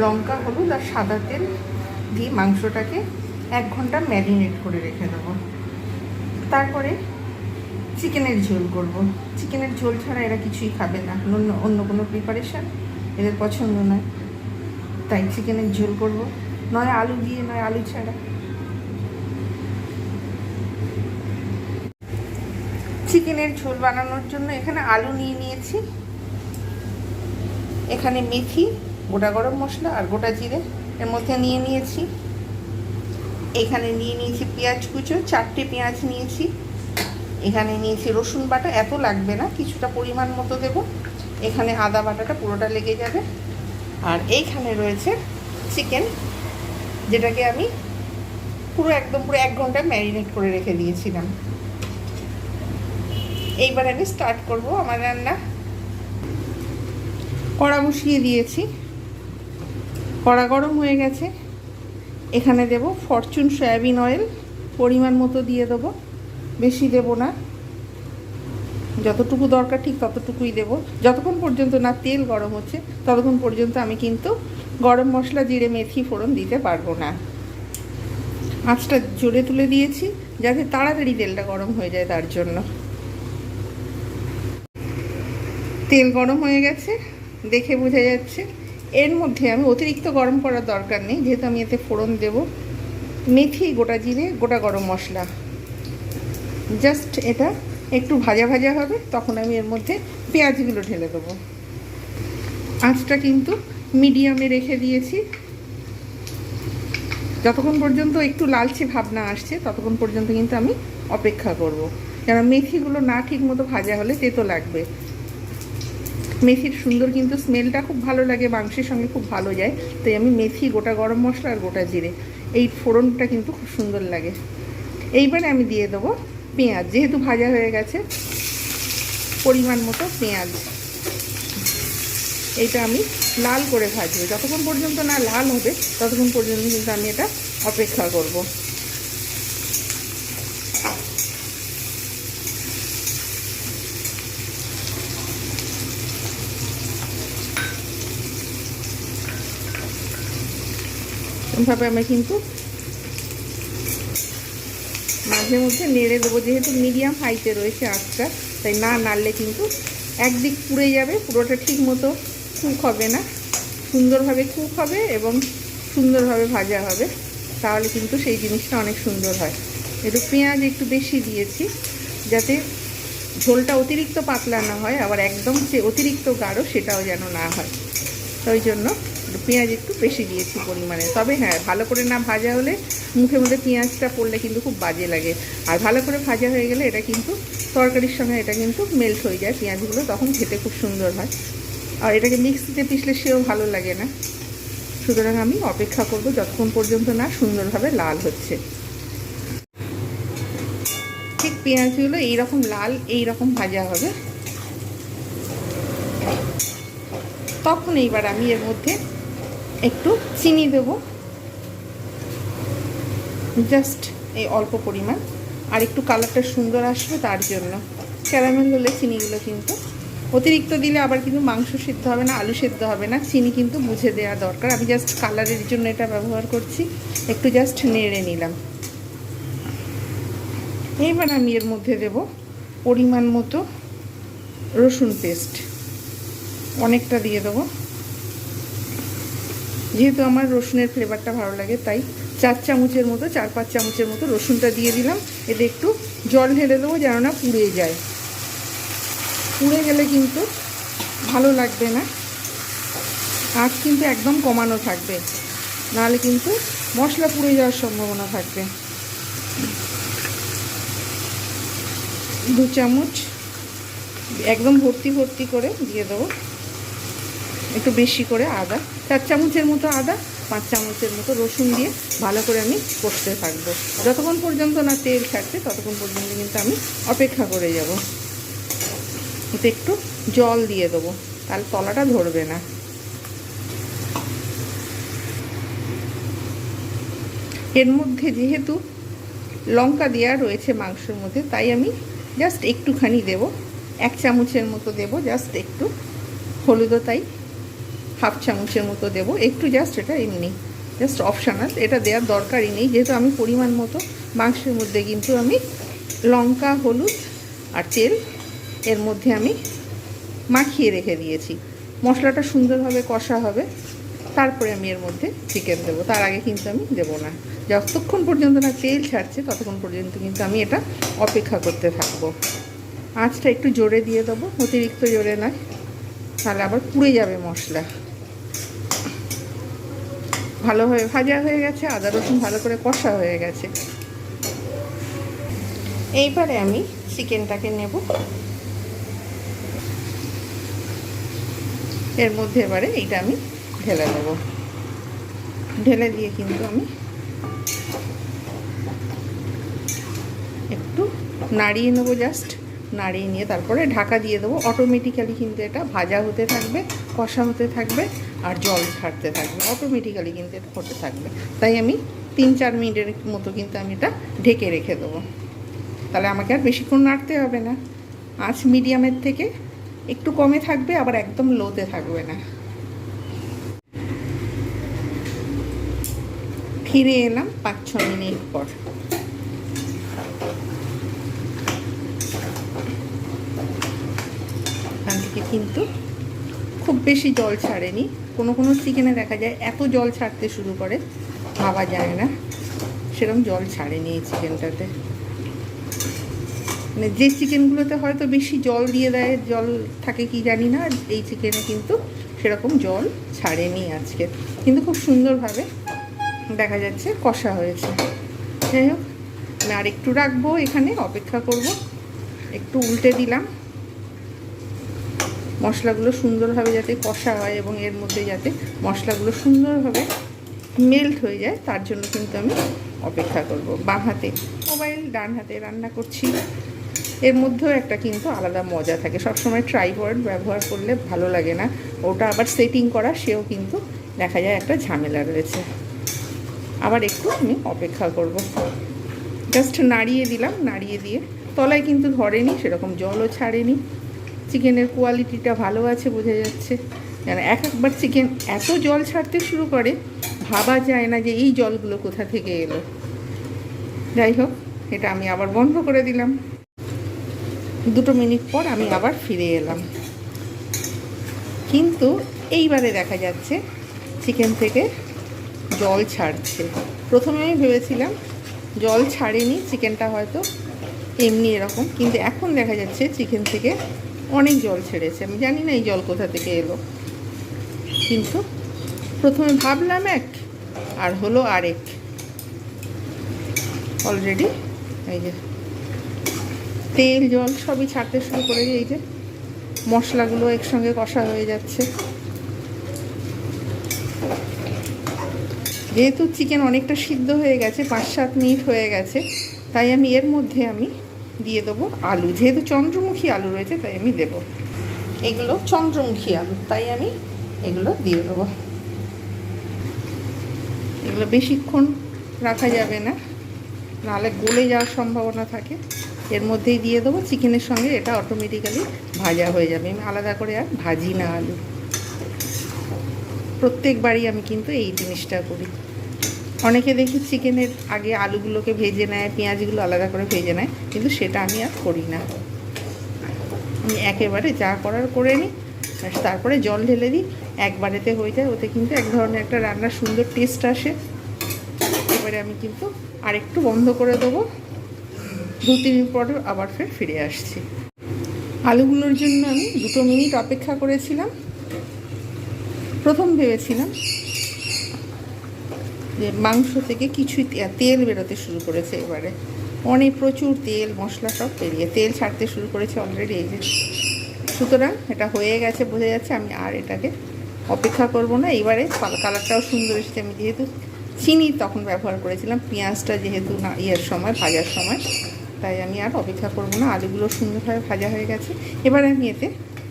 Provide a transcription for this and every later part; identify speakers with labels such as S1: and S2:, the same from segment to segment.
S1: লঙ্কা, হলুদ আর সাদা তেল দিয়ে মাংসটাকে এক ঘণ্টা ম্যারিনেট করে রেখে দেবো। তারপরে চিকেনের ঝোল করব। চিকেনের ঝোল ছাড়া এরা কিছুই খাবে না। অন্য অন্য কোনো প্রিপারেশান এদের পছন্দ নয়। তাই চিকেনের ঝোল করব। নয় আলু দিয়ে, নয় আলু ছাড়া। চিকেনের ঝোল বানানোর জন্য এখানে আলু নিয়ে নিয়েছি। এখানে মেথি গোটা গরম মশলা আর গোটা জিরে এর মধ্যে নিয়ে নিয়েছি। এখানে নিয়ে নিয়েছি পেঁয়াজ কুচো, চারটে পেঁয়াজ নিয়েছি। এখানে নিয়েছি রসুন বাটা, এত লাগবে না, কিছুটা পরিমাণ মতো দেব। এখানে আদা বাটাটা পুরোটা লেগে যাবে। আর এইখানে রয়েছে চিকেন, যেটাকে আমি পুরো একদম পুরো এক ঘণ্টা ম্যারিনেট করে রেখে দিয়েছিলাম। এইবার আমি স্টার্ট করব আমার রান্না। কড়া বসিয়ে দিয়েছি। কড়া গরম হয়ে গেছে। এখানে দেব ফরচুন সয়াবিন অয়েল পরিমাণ মতো দিয়ে দেবো, বেশি দেব না। যতটুকু দরকার ঠিক ততটুকুই দেব। যতক্ষণ পর্যন্ত না তেল গরম হচ্ছে, ততক্ষণ পর্যন্ত আমি কিন্তু গরম মশলা, জিরে, মেথি, ফোড়ন দিতে পারব না। আঁচটা জোরে তুলে দিয়েছি, যাতে তাড়াতাড়ি তেলটা গরম হয়ে যায় তার জন্য। তেল গরম হয়ে গেছে, দেখে বোঝা যাচ্ছে। এর মধ্যে আমি অতিরিক্ত গরম করার দরকার নেই, যেহেতু আমি এতে ফোড়ন দেব। মেথি, গোটা জিরে, গোটা গরম মশলা। জাস্ট এটা একটু ভাজা ভাজা হবে, তখন আমি এর মধ্যে পেঁয়াজগুলো ঢেলে দেবো। আঁচটা কিন্তু মিডিয়ামে রেখে দিয়েছি। যতক্ষণ পর্যন্ত একটু লালচে ভাবনা আসছে, ততক্ষণ পর্যন্ত কিন্তু আমি অপেক্ষা করব। কেন, মেথিগুলো না ঠিক মতো ভাজা হলে তেতো লাগবে। মেথির সুন্দর কিন্তু স্মেলটা খুব ভালো লাগে, মাংসের সঙ্গে খুব ভালো যায়। তাই আমি মেথি, গোটা গরম মশলা আর গোটা জিরে, এই ফোড়নটা কিন্তু খুব সুন্দর লাগে। এইবারে আমি দিয়ে দেবো পেঁয়াজ, যেহেতু ভাজা হয়ে গেছে, পরিমাণ মতো পেঁয়াজ। এইটা আমি লাল করে ভাজবো। যতক্ষণ পর্যন্ত না লাল হবে, ততক্ষণ পর্যন্ত কিন্তু আমি এটা অপেক্ষা করব। এভাবে আমি কিন্তু মাঝে মধ্যে নেড়ে দেবো, যেহেতু মিডিয়াম হাইতে রয়েছে আঁচটা, তাই না নাড়লে কিন্তু একদিক পুড়ে যাবে, পুরোটা ঠিক মতো কুক হবে না। সুন্দরভাবে কুক হবে এবং সুন্দরভাবে ভাজা হবে, তাহলে কিন্তু সেই জিনিসটা অনেক সুন্দর হয়। একটু পেঁয়াজ একটু বেশি দিয়েছি, যাতে ঝোলটা অতিরিক্ত পাতলা না হয়, আবার একদম যে অতিরিক্ত গাঢ় সেটাও যেন না হয়। তো জন্য পেঁয়াজ একটু বেশি দিয়েছি পরিমাণে। তবে হ্যাঁ ভালো করে না ভাজা হলে মুখের মধ্যে পেঁয়াজটা পড়লে কিন্তু খুব বাজে লাগে। আর ভালো করে ভাজা হয়ে গেলে এটা কিন্তু তরকারির সঙ্গে এটা কিন্তু মেল্ট হয়ে যায় পেঁয়াজগুলো, তখন খেতে খুব সুন্দর হয়। আর এটাকে মিক্সিতে পিসলে সেও ভালো লাগে না। সুতরাং আমি অপেক্ষা করব যতক্ষণ পর্যন্ত না সুন্দরভাবে লাল হচ্ছে। ঠিক পেঁয়াজগুলো এইরকম লাল এই রকম ভাজা হবে। তখন এইবার আমি এর মধ্যে একটু চিনি দেব। জাস্ট এই অল্প পরিমাণ। আর একটু কালারটা সুন্দর আসবে তার জন্য। ক্যারামেল হলে চিনিগুলো কিন্তু অতিরিক্ত দিলে আবার কিন্তু মাংস সিদ্ধ হবে না, আলু সিদ্ধ হবে না। চিনি কিন্তু বুঝে দেওয়া দরকার। আমি জাস্ট কালারের জন্য এটা ব্যবহার করছি। একটু জাস্ট নেড়ে নিলাম। এইবার আমি এর মধ্যে দেব পরিমাণ মতো রসুন পেস্ট অনেকটা দিয়ে দেবো। যেহেতু আমার রসুনের ফ্লেভারটা ভালো লাগে, তাই চার চামচের মতো, চার পাঁচ চামচের মতো রসুনটা দিয়ে দিলাম। এতে একটু জল ঢেলে দেবো যেন না পুড়ে যায়। পুড়ে গেলে কিন্তু ভালো লাগবে না। আঁচ কিন্তু একদম কমানো থাকবে। নাহলে কিন্তু মশলা পুড়ে যাওয়ার সম্ভাবনা থাকবে। দু চামচ একদম ভর্তি ভর্তি করে দিয়ে দেবো। একটু বেশি করে আদা, চার চামচের মতো আদা, পাঁচ চামচের মতো রসুন দিয়ে ভালো করে আমি কষতে থাকব। যতক্ষণ পর্যন্ত না তেল ছাড়ছে, ততক্ষণ পর্যন্ত কিন্তু আমি অপেক্ষা করে যাব। এতে একটু জল দিয়ে দেবো তাহলে তলাটা ধরবে না। এর মধ্যে যেহেতু লঙ্কা দেওয়া রয়েছে মাংসের মধ্যে, তাই আমি জাস্ট একটুখানি দেব, এক চামচের মতো দেব, জাস্ট একটু হলুদও তাই হাফ চামচের মতো দেবো। একটু জাস্ট এটা এমনি জাস্ট অপশানাল এটা দেওয়ার দরকারই নেই। যেহেতু আমি পরিমাণ মতো মাংসের মধ্যে কিন্তু আমি লঙ্কা, হলুদ আর তেল এর মধ্যে আমি মাখিয়ে রেখে দিয়েছি। মশলাটা সুন্দরভাবে কষা হবে। তারপরে আমি এর মধ্যে চিকেন দেবো। তার আগে কিন্তু আমি দেবো না। যতক্ষণ পর্যন্ত না তেল ছাড়ছে, ততক্ষণ পর্যন্ত কিন্তু আমি এটা অপেক্ষা করতে থাকব। আঁচটা একটু জোরে দিয়ে দেবো। অতিরিক্ত জোরে নয়। তাহলে আবার পুড়ে যাবে মশলা। ভালোভাবে ভাজা হয়ে গেছে, আদা রসুন ভালো করে কষা হয়ে গেছে। এইবারে আমি চিকেনটাকে নেব। এর মধ্যে এবারে এইটা আমি ঢেলে নেব। ঢেলে দিয়ে কিন্তু আমি একটু নাড়িয়ে নেব জাস্ট। নাড়িয়ে নিয়ে তারপরে ঢাকা দিয়ে দেবো। অটোমেটিক্যালি কিন্তু এটা ভাজা হতে থাকবে, কষা হতে থাকবে। আর জল ছাড়তে থাকবে অটোমেটিক্যালি কিন্তু এটা হতে থাকবে। তাই আমি তিন চার মিনিটের মতো কিন্তু আমি এটা ঢেকে রেখে দেবো। তাহলে আমাকে আর বেশিক্ষণ নাড়তে হবে না। আঁচ মিডিয়ামের থেকে একটু কমে থাকবে, আবার একদম লোতে থাকবে না। ফিরে এলাম পাঁচ ছ মিনিট পর। এখান থেকে কিন্তু খুব বেশি জল ছাড়েনি। কোনো কোনো চিকেনে দেখা যায় এত জল ছাড়তে শুরু করে, ভাবা যায় না। সেরকম জল ছাড়েনি এই চিকেনটাতে। মানে যে চিকেনগুলোতে হয়তো বেশি জল দিয়ে দেয়, জল থাকে কি জানি না, এই চিকেনে কিন্তু সেরকম জল ছাড়েনি আজকে। কিন্তু খুব সুন্দরভাবে দেখা যাচ্ছে কষা হয়েছে। যাই হোক, আমি আর একটু রাখব এখানে, অপেক্ষা করব। একটু উল্টে দিলাম। মশলাগুলো সুন্দরভাবে যাতে কষা হয় এবং এর মধ্যে যাতে মশলাগুলো সুন্দরভাবে মেল্ট হয়ে যায়, তার জন্য কিন্তু আমি অপেক্ষা করব। বাঁ হাতে মোবাইল ডান হাতে রান্না করছি। এর মধ্যেও একটা কিন্তু আলাদা মজা থাকে। সবসময় ট্রাইপড ব্যবহার করলে ভালো লাগে না। ওটা আবার সেটিং করা, সেও কিন্তু দেখা যায় একটা ঝামেলা রয়েছে। আবার একটু আমি অপেক্ষা করব। জাস্ট নাড়িয়ে দিলাম, নাড়িয়ে দিয়ে তলায় কিন্তু ধরেনি, সেরকম জলও ছাড়েনি। চিকেনের কোয়ালিটিটা ভালো আছে বোঝা যাচ্ছে। যেন এক একবার চিকেন এত জল ছাড়তে শুরু করে, ভাবা যায় না যে এই জলগুলো কোথা থেকে এলো। যাই হোক, এটা আমি আবার বন্ধ করে দিলাম। দুটো মিনিট পর আমি আবার ফিরে এলাম। কিন্তু এইবারে দেখা যাচ্ছে চিকেন থেকে জল ছাড়ছে। প্রথমে আমি ভেবেছিলাম, জল ছাড়েনি চিকেনটা হয়তো এমনি এরকম, কিন্তু এখন দেখা যাচ্ছে চিকেন থেকে অনেক জল ছেড়েছে। আমি জানি না এই জল কোথা থেকে এলো। কিন্তু প্রথমে ভাবলাম এক, আর হলো আরেক। অলরেডি এই যে তেল, জল সবই ছাড়তে শুরু করে এই যে মশলাগুলো একসঙ্গে কষা হয়ে যাচ্ছে। যেহেতু চিকেন অনেকটা সিদ্ধ হয়ে গেছে, পাঁচ সাত মিনিট হয়ে গেছে, তাই আমি এর মধ্যে আমি দিয়ে দেবো আলু। যেহেতু চন্দ্রমুখী আলু রয়েছে, তাই আমি দেবো। এগুলো চন্দ্রমুখী আলু, তাই আমি এগুলো দিয়ে দেবো। এগুলো বেশিক্ষণ রাখা যাবে না, নাহলে গলে যাওয়ার সম্ভাবনা থাকে। এর মধ্যেই দিয়ে দেবো চিকেনের সঙ্গে, এটা অটোমেটিক্যালি ভাজা হয়ে যাবে। আমি আলাদা করে আর ভাজি না আলু। প্রত্যেকবারই আমি কিন্তু এই জিনিসটা করি। অনেকে দেখি চিকেনের আগে আলুগুলোকে ভেজে নেয়, পেঁয়াজগুলো আলাদা করে ভেজে নেয়, কিন্তু সেটা আমি আর করি না। আমি একেবারে যা করার করে নিই তারপরে জল ঢেলে দিই। একবারেতে হয়ে যায়, ওতে কিন্তু এক ধরনের একটা রান্নার সুন্দর টেস্ট আসে। এবারে আমি কিন্তু আরেকটু বন্ধ করে দেবো। দু, তিন মিনিট পর আবার ফের ফিরে আসছি। আলুগুলোর জন্য আমি দুটো মিনিট অপেক্ষা করেছিলাম। প্রথম ভেবেছিলাম যে মাংস থেকে কিছুই তেল বেরোতে শুরু করেছে এবারে। অনেক প্রচুর তেল, মশলা সব বেরিয়ে তেল ছাড়তে শুরু করেছে অলরেডি এই যে। সুতরাং এটা হয়ে গেছে বোঝা যাচ্ছে, আমি আর এটাকে অপেক্ষা করব না। এবারে কালারটাও সুন্দর এসেছে। আমি যেহেতু চিনি তখন ব্যবহার করেছিলাম, পেঁয়াজটা যেহেতু না ইয়ের সময়, ভাজার সময়, তাই আমি আর অপেক্ষা করব না। আলুগুলো সুন্দরভাবে ভাজা হয়ে গেছে। এবার আমি এতে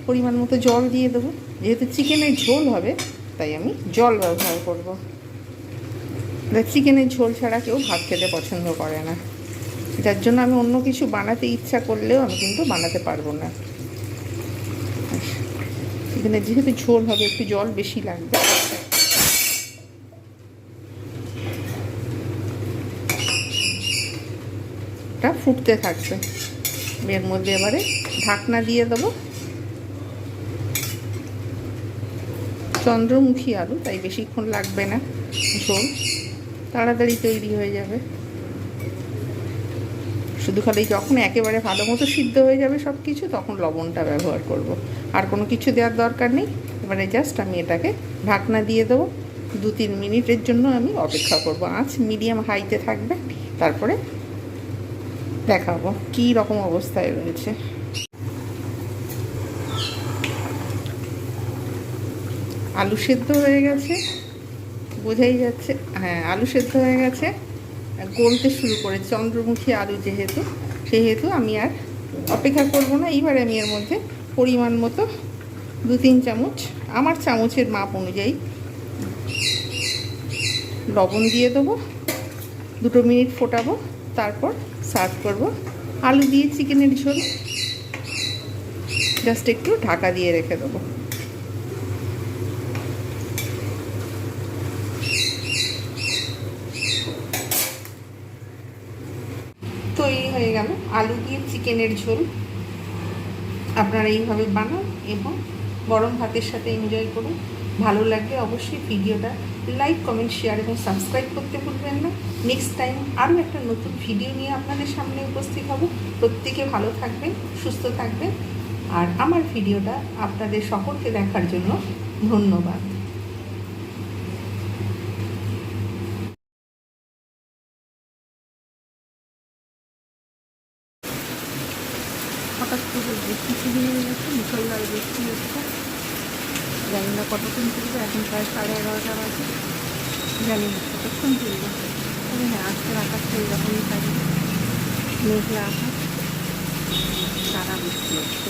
S1: পরিমাণ মতো জল দিয়ে দেবো। যেহেতু চিকেনের ঝোল হবে, তাই আমি জল ব্যবহার করব। চিকেনের ঝোল ছাড়া কেউ ভাত খেতে পছন্দ করে না। যার জন্য আমি অন্য কিছু বানাতে ইচ্ছা করলেও আমি কিন্তু বানাতে পারব না। এখানে যেহেতু ঝোল হবে, একটু জল বেশি লাগবে। এটা ফুটতে থাকবে এর মধ্যে এবারে ঢাকনা দিয়ে দেবো। চন্দ্রমুখী আলু, তাই বেশিক্ষণ লাগবে না ঝোল। তাড়াতাড়ি তৈরি হয়ে যাবে। শুধু খালি যখন একেবারে ভালো মতো সিদ্ধ হয়ে যাবে সব কিছু তখন লবণটা ব্যবহার করব। আর কোনো কিছু দেওয়ার দরকার নেই। এবারে জাস্ট আমি এটাকে ঢাকনা দিয়ে দেবো। দু তিন মিনিটের জন্য আমি অপেক্ষা করব। আঁচ মিডিয়াম হাইতে থাকবে। তারপরে দেখাবো কী রকম অবস্থায় রয়েছে। আলু সেদ্ধ হয়ে গেছে। বোঝাই যাচ্ছে হ্যাঁ আলু সেদ্ধ হয়ে গেছে। গলতে শুরু করে চন্দ্রমুখী আলু যেহেতু, সেহেতু আমি আর অপেক্ষা করব না। এইবার আমি এর মধ্যে পরিমাণ মতো দু তিন চামচ, আমার চামচের মাপ অনুযায়ী লবণ দিয়ে দেবো, দুটো মিনিট ফোটাবো, তারপর সার্ভ করব। আলু দিয়ে চিকেনের ঝোল, জাস্ট একটু ঢাকা দিয়ে রেখে দেবো তৈরি হয়ে গেল আলু দিয়ে চিকেনের ঝোল। আপনারা এইভাবে বানান এবং গরম ভাতের সাথে এনজয় করুন। ভালো লাগলে অবশ্যই ভিডিওটা লাইক কমেন্ট শেয়ার এবং সাবস্ক্রাইব করতে ভুলবেন না। নেক্সট টাইম আরও একটা নতুন ভিডিও নিয়ে আপনাদের সামনে উপস্থিত হব। প্রত্যেকে ভালো থাকবেন, সুস্থ থাকবেন। আর আমার ভিডিওটা আপনাদের সকলকে দেখার জন্য ধন্যবাদ। হঠাৎ করে হয়ে গেছে মুসলধারে বৃষ্টি হচ্ছে। জানি না কতক্ষণ চলবে, এখন প্রায় সাড়ে এগারোটা বাজে জানি না কতক্ষণ চলবে। তবে হ্যাঁ আজকের আকাশটা এরকমই থাকবে মেঘলা আকাশ, সারা বৃষ্টি হচ্ছে।